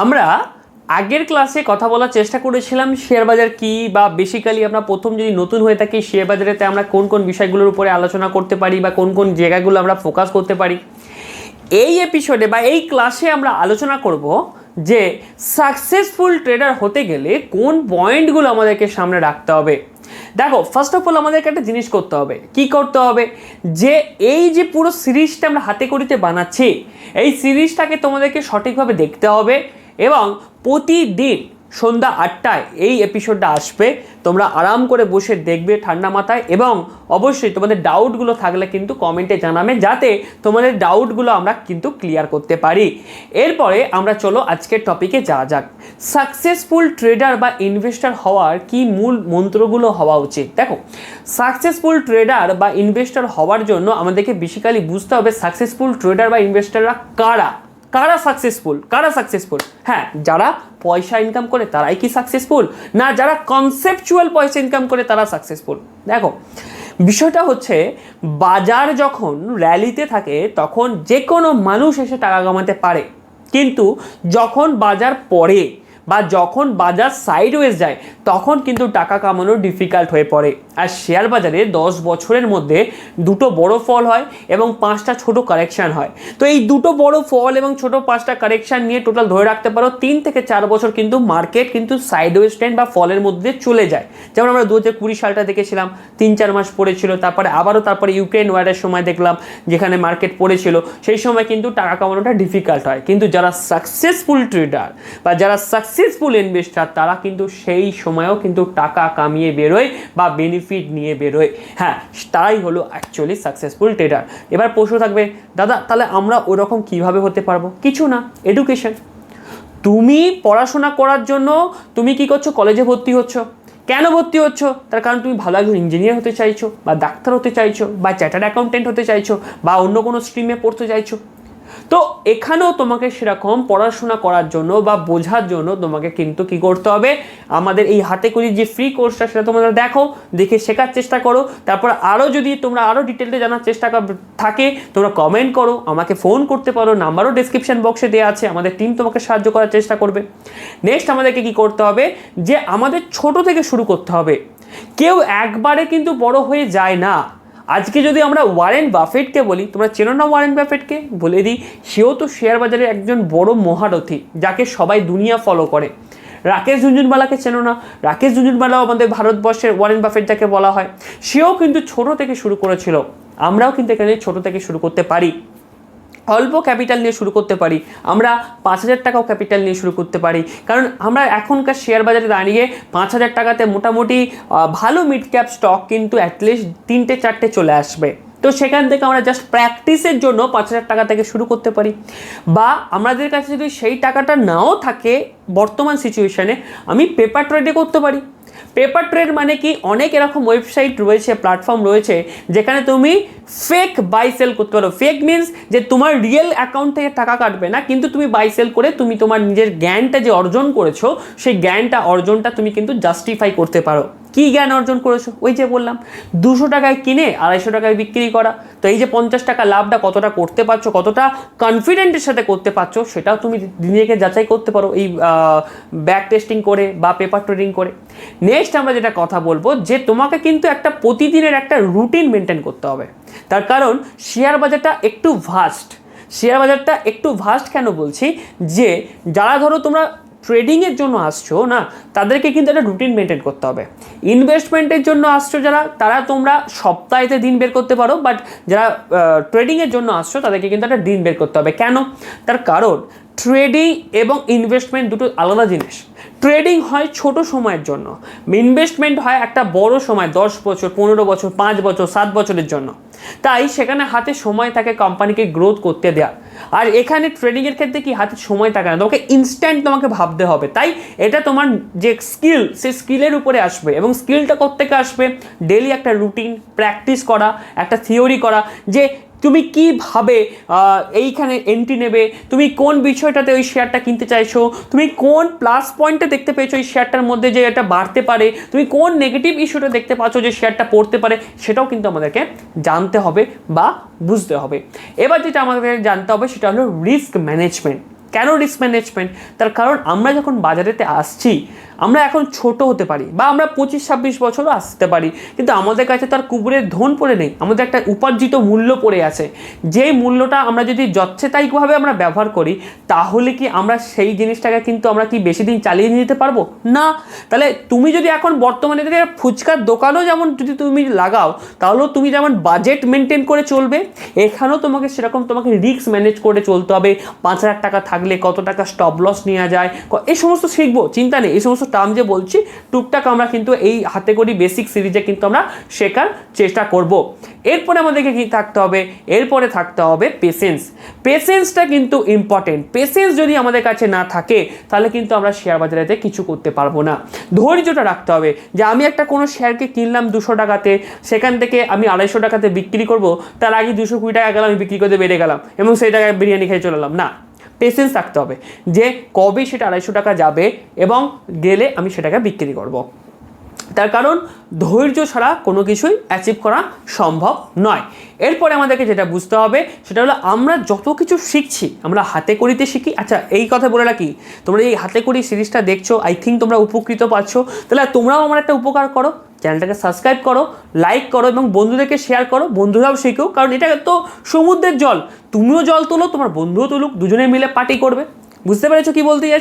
আমরা আগের ক্লাসে কথা বলার চেষ্টা করেছিলাম শেয়ার বাজার কি বা বেসিক্যালি আমরা প্রথম যদি নতুন হয়ে থাকি শেয়ার বাজারেতে আমরা কোন কোন বিষয়গুলোর উপরে আলোচনা করতে পারি বা কোন কোন জায়গাগুলো আমরা ফোকাস করতে পারি। এই এপিসোডে বা এই ক্লাসে আমরা আলোচনা করব যে সাকসেসফুল ট্রেডার হতে গেলে কোন পয়েন্টগুলো আমাদেরকে সামনে রাখতে হবে। দেখো ফার্স্ট অফ অল আমাদেরকে একটা জিনিস করতে হবে। কি করতে হবে? যে এই যে পুরো সিরিজটা আমরা হাতে করিতে বানাচ্ছি, এই সিরিজটাকে তোমাদেরকে সঠিকভাবে দেখতে হবে। এবং প্রতিদিন সন্ধ্যা আটটায় এই এপিসোডটা আসবে। তোমরা আরাম করে বসে দেখবে ঠান্ডা মাথায় এবং অবশ্যই তোমাদের ডাউটগুলো থাকলে কিন্তু কমেন্টে জানাবে যাতে তোমাদের ডাউটগুলো আমরা কিন্তু ক্লিয়ার করতে পারি। এরপরে আমরা চলো আজকের টপিকে যাওয়া যাক। সাকসেসফুল ট্রেডার বা ইনভেস্টার হওয়ার কি মূল মন্ত্রগুলো হওয়া উচিত? দেখো সাকসেসফুল ট্রেডার বা ইনভেস্টার হওয়ার জন্য আমাদেরকে বেসিক্যালি বুঝতে হবে সাকসেসফুল ট্রেডার বা ইনভেস্টাররা কারা? কারা সাকসেসফুল কারা সাকসেসফুল হ্যাঁ যারা পয়সা ইনকাম করে, তারাই কি সাকসেসফুল না, যারা কনসেপচুয়াল পয়সা ইনকাম করে, তারা সাকসেসফুল দেখো, বিষয়টা হচ্ছে, বাজার যখন র্যালিতে থাকে, তখন যে কোনো মানুষ এসে টাকা কামাতে পারে। কিন্তু যখন বাজার পড়ে বা যখন বাজার সাইডওয়েজ যায়, তখন কিন্তু টাকা কামানো ডিফিকাল্ট হয়ে পড়ে। আর শেয়ার বাজারে দশ বছরের মধ্যে দুটো বড় ফল হয় এবং পাঁচটা ছোট কারেকশান হয়। তো এই দুটো বড় ফল এবং ছোট পাঁচটা কারেকশান নিয়ে টোটাল ধরে রাখতে পারো, তিন থেকে চার বছর কিন্তু মার্কেট কিন্তু সাইডওয়েজ ট্রেন্ড বা ফলের মধ্যে চলে যায়। যেমন আমরা দু হাজার কুড়ি সালটা দেখেছিলাম, তিন চার মাস পড়েছিল, তারপরে আবারও তারপরে ইউক্রেন ওয়ারের সময় দেখলাম, যেখানে মার্কেট পড়েছিল, সেই সময় কিন্তু টাকা কামানোটা ডিফিকাল্ট হয়। কিন্তু যারা সাকসেসফুল ট্রেডার বা যারা সাকসেসফুল ইনভেস্টার তারা কিন্তু সেই সময়েও কিন্তু টাকা কামিয়ে বেরোয় বা বেনিফিট নিয়ে বেরোয়। হ্যাঁ তাই হলো অ্যাকচুয়ালি সাকসেসফুল ট্রেডার এবার প্রশ্ন থাকবে, দাদা, তাহলে আমরা ওরকম কীভাবে হতে পারব? কিছু না এডুকেশন তুমি পড়াশোনা করার জন্য তুমি কি করছ? কলেজে ভর্তি হচ্ছ। কেন ভর্তি হচ্ছ? তার কারণ তুমি ভালো একজন ইঞ্জিনিয়ার হতে চাইছো, বা ডাক্তার হতে চাইছো, বা চ্যাটার্ড অ্যাকাউন্টেন্ট হতে চাইছো, বা অন্য কোনো স্ট্রিমে পড়তে চাইছো। তো এখানেও তোমাকে সেরকম পড়াশোনা করার জন্য বা বোঝার জন্য তোমাকে কিন্তু কি করতে হবে? আমাদের এই হাতে করি যে ফ্রি কোর্সটা সেটা তোমরা দেখো, দেখে শেখার চেষ্টা করো। তারপর আরও যদি তোমরা আরও ডিটেলটা জানার চেষ্টা থাকে, তোমরা কমেন্ট করো, আমাকে ফোন করতে পারো। নাম্বারও ডিসক্রিপশন বক্সে দেওয়া আছে। আমাদের টিম তোমাকে সাহায্য করার চেষ্টা করবে। নেক্সট আমাদেরকে কি করতে হবে? যে আমাদের ছোট থেকে শুরু করতে হবে। কেউ একবারে কিন্তু বড় হয়ে যায় না। আজকে যদি আমরা ওয়ারেন বাফেটকে বলি, তোমরা চেনো না ওয়ারেন বাফেটকে? বলে দিই, সেও তো শেয়ার বাজারের একজন বড় মহারথী, যাকে সবাই দুনিয়া ফলো করে। রাকেশ ঝুনঝুনবালাকে চেনো না? রাকেশ ঝুনঝুনবালাও আমাদের ভারতবর্ষের ওয়ারেন বাফেট যাকে বলা হয়। সেও কিন্তু ছোট থেকে শুরু করেছিল। আমরাও কিন্তু এখানে ছোট থেকে শুরু করতে পারি। অল্প ক্যাপিটাল নিয়ে শুরু করতে পারি। আমরা পাঁচ হাজার টাকাও ক্যাপিটাল নিয়ে শুরু করতে পারি। কারণ আমরা এখনকার শেয়ার বাজারে দাঁড়িয়ে পাঁচ হাজার টাকাতে মোটামুটি ভালো মিড ক্যাপ স্টক কিন্তু অ্যাটলিস্ট তিনটে চারটে চলে আসবে। তো সেখান থেকে আমরা জাস্ট প্র্যাকটিসের জন্য পাঁচ হাজার টাকা থেকে শুরু করতে পারি। বা আমাদের কাছে যদি সেই টাকাটা নাও থাকে বর্তমান সিচুয়েশানে আমি পেপার ট্রেডে করতে পারি। পেপার ট্রেড মানে কি? অনেক এরকম ওয়েবসাইট রয়েছে, প্ল্যাটফর্ম রয়েছে, যেখানে তুমি ফেক বাই সেল করতে পারো। ফেক মিনস যে তোমার রিয়েল অ্যাকাউন্ট থেকে টাকা কাটবে না, কিন্তু তুমি বাই সেল করে তুমি তোমার নিজের জ্ঞানটা যে অর্জন করেছ, সেই জ্ঞানটা, অর্জনটা তুমি কিন্তু জাস্টিফাই করতে পারো। কী জ্ঞান অর্জন করেছ? ওই যে বললাম, দুশো টাকায় কিনে আড়াইশো টাকায় বিক্রি করা। তো এই যে পঞ্চাশ টাকা লাভটা কতটা করতে পারছ, কতটা কনফিডেন্টের সাথে করতে পারছ, সেটাও তুমি নিজেকে যাচাই করতে পারো এই ব্যাক টেস্টিং করে বা পেপার ট্রেডিং করে। নেক্সট আমরা যেটা কথা বলব, যে তোমাকে কিন্তু একটা প্রতিদিনের একটা রুটিন মেনটেন করতে হবে। তার কারণ শেয়ার বাজারটা একটু ভাস্ট শেয়ার বাজারটা একটু ভাস্ট কেন বলছি? যে যারা ধরো তোমরা ট্রেডিংয়ের জন্য আসছো, না? তাদেরকে কিন্তু একটা রুটিন মেনটেন করতে হবে। ইনভেস্টমেন্টের জন্য আসছো যারা, তারা তোমরা সপ্তাহেতে দিন বের করতে পারো বাট যারা ট্রেডিংয়ের জন্য আসছো, তাদেরকে কিন্তু একটা দিন বের করতে হবে। কেন? তার কারণ ট্রেডিং এবং ইনভেস্টমেন্ট দুটো আলাদা জিনিস। ট্রেডিং হয় ছোট সময়ের জন্য। ইনভেস্টমেন্ট হয় একটা বড় সময়, দশ বছর, পনেরো বছর, পাঁচ বছর, সাত বছরের জন্য। তাই সেখানে হাতে সময় থাকে কোম্পানিকে গ্রোথ করতে দেওয়া আর এখানে ট্রেডিংয়ের ক্ষেত্রে কি হাতে সময় থাকে না? তোমাকে ইনস্ট্যান্ট তোমাকে ভাবতে হবে। তাই এটা তোমার যে স্কিল সে স্কিলের উপরে আসবে এবং স্কিলটা কোথেকে আসবে? ডেলি একটা রুটিন প্র্যাকটিস করা, একটা থিওরি করা যে তুমি কীভাবে এইখানে এন্ট্রি নেবে? তুমি কোন বিষয়টাতে ওই শেয়ারটা কিনতে চাইছো? তুমি কোন প্লাস পয়েন্টটা দেখতে পেয়েছ এই শেয়ারটার মধ্যে যে এটা বাড়তে পারে? তুমি কোন নেগেটিভ ইস্যুটা দেখতে পাচ্ছ যে শেয়ারটা পড়তে পারে? সেটাও কিন্তু আমাদেরকে জানতে হবে বা বুঝতে হবে। এবার যেটা আমাদের জানতে হবে সেটা হলো রিস্ক ম্যানেজমেন্ট কেন রিস্ক ম্যানেজমেন্ট তার কারণ আমরা যখন বাজারেতে আসছি আমরা এখন ছোট হতে পারি বা আমরা পঁচিশ, ছাব্বিশ বছরও আসতে পারি। কিন্তু আমাদের কাছে তার কুকুরের ধন পড়ে নেই, আমাদের একটা উপার্জিত মূল্য পড়ে আছে। যেই মূল্যটা আমরা যদি যচ্ছেতাইভাবে আমরা ব্যবহার করি, তাহলে কি আমরা সেই জিনিসটাকে কিন্তু আমরা কি বেশি দিন চালিয়ে নিয়ে যেতে পারব? না। তাহলে তুমি যদি এখন বর্তমানে ফুচকার দোকানও যেমন যদি তুমি লাগাও, তাহলেও তুমি যেমন বাজেট মেনটেন করে চলবে, এখানেও তোমাকে সেরকম তোমাকে রিস্ক ম্যানেজ করে চলতে হবে। পাঁচ হাজার টাকা থাকলে কত টাকা স্টপ লস নেওয়া যায় এই সমস্ত শিখব, চিন্তা নেই এই সমস্ত টার্ম যে বলছি, টুকটাক আমরা কিন্তু এই হাতে করি বেসিক সিরিজে কিন্তু আমরা শেখার চেষ্টা করব। এরপরে আমাদেরকে কি থাকতে হবে? এরপরে থাকতে হবে পেশেন্স পেশেন্সটা কিন্তু ইম্পর্টেন্ট পেশেন্স যদি আমাদের কাছে না থাকে, তাহলে কিন্তু আমরা শেয়ার বাজারেতে কিছু করতে পারব না। ধৈর্যটা রাখতে হবে যে আমি একটা কোনো শেয়ারকে কিনলাম দুশো টাকাতে, সেখান থেকে আমি আড়াইশো টাকাতে বিক্রি করব, তার আগে দুশো কুড়ি টাকা গেলাম আমি বিক্রি করতে বেড়ে গেলাম এবং সেই টাকায় বিরিয়ানি খেয়ে চলে এলাম। না। পেশেন্স থাকতে হবে যে কবে সেটা আড়াইশো টাকা যাবে এবং গেলে আমি সেটাকে বিক্রি করব। তার কারণ ধৈর্য ছাড়া কোনো কিছুই অ্যাচিভ করা সম্ভব নয়। এরপরে আমাদেরকে যেটা বুঝতে হবে সেটা হলো আমরা যত কিছু শিখছি, আমরা হাতে করিতে শিখি। আচ্ছা এই কথা বলে রাখি, তোমরা এই হাতে করি সিরিজটা দেখছ আই থিঙ্ক তোমরা উপকৃত পাচ্ছ, তাহলে তোমরাও আমার একটা উপকার করো। চ্যানেলটাকে সাবস্ক্রাইব করো লাইক করো এবং বন্ধুদেরকে শেয়ার করো, বন্ধুরাও শেখো। কারণ এটা তো সমুদ্রের জল। তুমিও জল তোলো, তোমার বন্ধুও তুলুক, দুজনে মিলে পার্টি করবে। বুঝতে পেরেছ কি বলতে চাইছি?